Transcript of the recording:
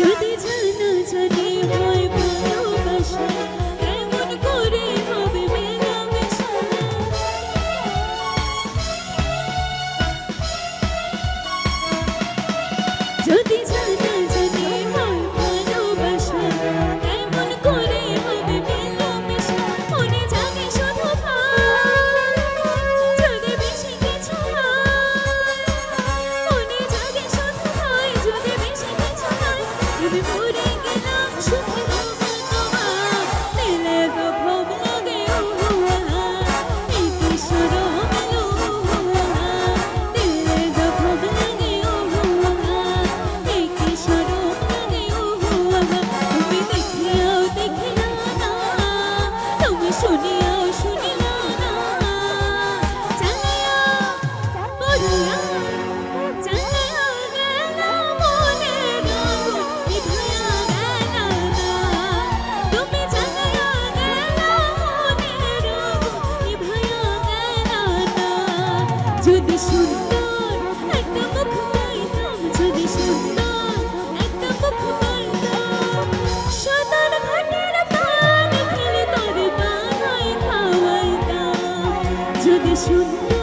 যদি জানা জানি হয় ভালোবাসা এমন করে হবে শূন্য